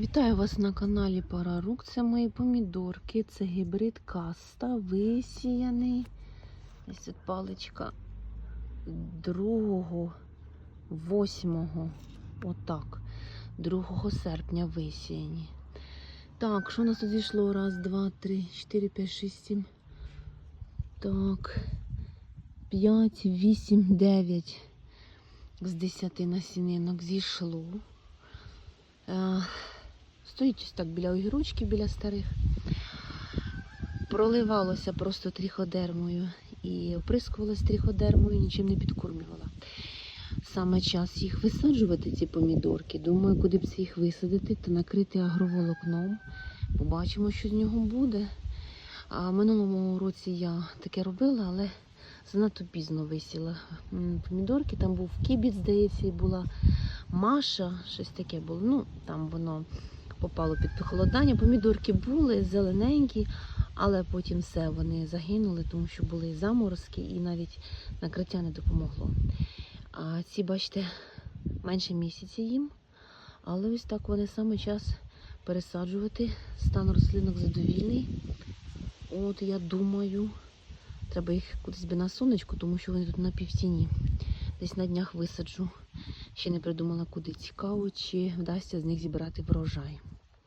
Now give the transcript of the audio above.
Вітаю вас на каналі Парарук. Це мої помідорки. Це гібрид каста, висіяний. Ось тут паличка 2, 8, отак. 2 серпня висіяні. Так, що у нас тут зійшло? Раз, два, три, чотири, п'ять, шість, сім. Так. П'ять, вісім, дев'ять. З десяти насінинок зійшло. Стоїть ось так біля огірочки, біля старих. Проливалося просто тріходермою і оприскувалося тріходермою, нічим не підкормлювала. Саме час їх висаджувати, ці помідорки. Думаю, куди б це їх висадити, то накрити агроволокном. Побачимо, що з нього буде. А минулому році я таке робила, але занадто пізно висіла помідорки. Там був кібіт, здається, і була Маша, щось таке було. Ну, там воно попало під похолодання. Помідорки були зелененькі, але потім все вони загинули, тому що були заморозки і навіть накриття не допомогло. А ці, бачите, менше місяця їм. Але ось так вони саме час пересаджувати. Стан рослинок задовільний. От я думаю, треба їх кудись би на сонечку, тому що вони тут на півтіні. Десь на днях висаджу. Ще не придумала, куди цікаво, чи вдасться з них зібрати врожай.